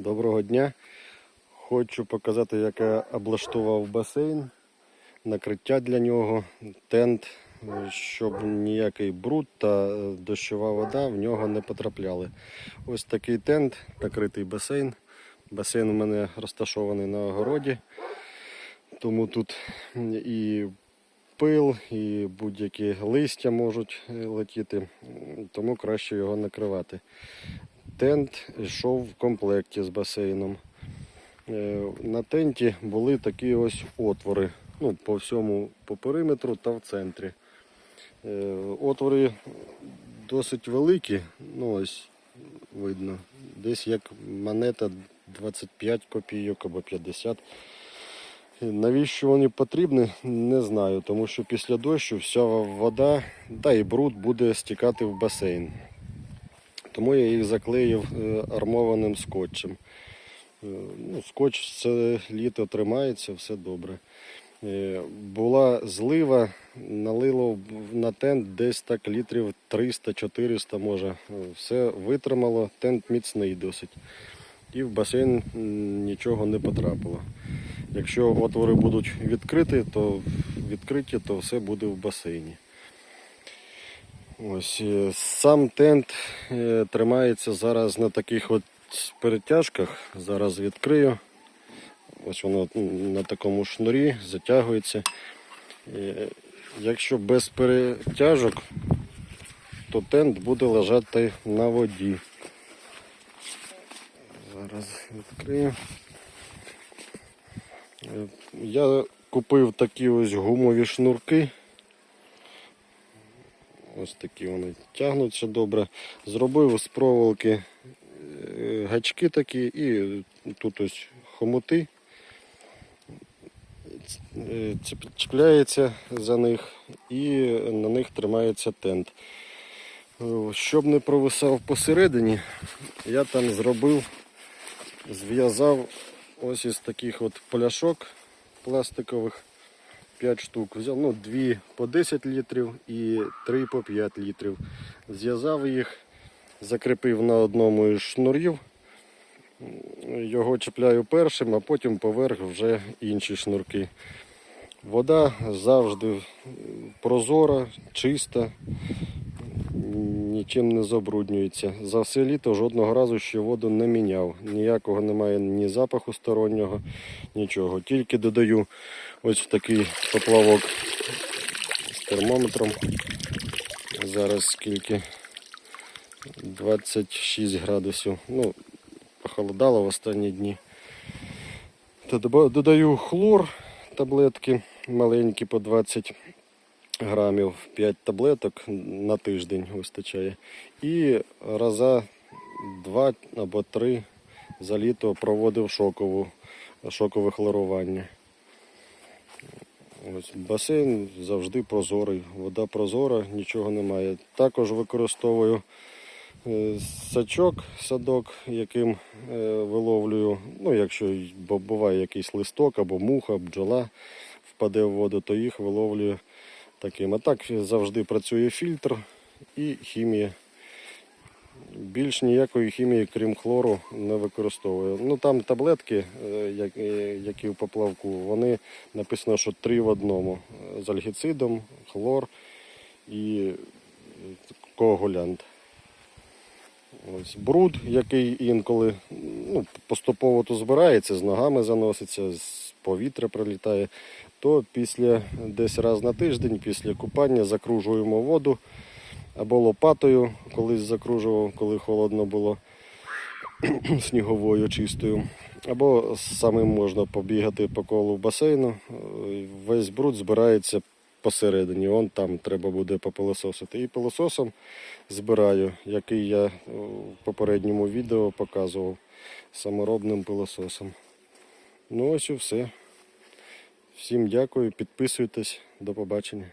Доброго дня. Хочу показати, як я облаштував басейн, накриття для нього, тент, щоб ніякий бруд та е, дощова вода в нього не потрапляли. Ось такий тент, накритий басейн. Басейн у мене розташований на огороді, тому тут і пил, і будь-які листя можуть е, летіти, тому краще його накривати. Тент йшов в комплекті з басейном. Е, На тенті були такі ось отвори ну, по всьому по периметру та в центрі. Е, Отвори досить великі, ну ось видно, десь як монета 25 копійок або 50. Е, Навіщо вони потрібні, не знаю, тому що після дощу вся вода та і бруд буде стікати в басейн. Тому я їх заклеїв е, армованим скотчем. Е, Ну, скотч це літо тримається, все добре. Е, Була злива, налило на тент десь так літрів 300-400 може. Все витримало, тент міцний досить. І в басейн нічого не потрапило. Якщо отвори будуть відкриті, то відкриті, то все буде в басейні. Ось е, сам тент е, тримається зараз на таких от перетяжках. Зараз відкрию. Ось воно на такому шнурі затягується. Е, Якщо без перетяжок, то тент буде лежати на воді. Зараз відкрию. Я купив такі ось гумові шнурки. Ось такі вони тягнуться добре. Зробив з проволоки е, гачки такі і тут ось хомути. Е, Чіпляється за них і на них тримається тент. Е, Щоб не провисав посередині, я там зробив, зв'язав ось із таких от пляшок пластикових. 5 штук. Взяв ну, 2 по 10 літрів і 3 по 5 літрів. Зв'язав їх, закріпив на одному із шнурів. Його чіпляю першим, а потім поверх вже інші шнурки. Вода завжди прозора, чиста, нічим не забруднюється. За все літо жодного разу ще воду не міняв. Ніякого немає ні запаху стороннього, нічого. Тільки додаю ось такий поплавок з термометром. Зараз скільки 26 градусів. Ну, похолодало в останні дні. Додаю хлор, таблетки маленькі по 20 грамів, 5 таблеток на тиждень вистачає. І раза 2 або 3 за літо проводив шокову, шокове хлорування. Ось басейн завжди прозорий, вода прозора, нічого немає. Також використовую е, сачок, садок, яким е, виловлюю. Ну, якщо буває якийсь листок або муха, бджола впаде в воду, то їх виловлюю таким. А так завжди працює фільтр і хімія. Більш ніякої хімії, крім хлору, не використовую. Ну там таблетки, е, е, які в поплавку, вони написано, що три в одному. З альгіцидом, хлор і коагулянт. Ось бруд, який інколи ну, поступово то збирається, з ногами заноситься, з повітря прилітає, то після десь раз на тиждень, після купання закружуємо воду або лопатою, колись закружував, коли холодно було сніговою чистою. Або самим можна побігати по колу басейну. Е, Весь бруд збирається посередині. Вон там треба буде попилососити. І пилососом збираю, який я е, в попередньому відео показував саморобним пилососом. Ну ось і все. Всім дякую, підписуйтесь, до побачення.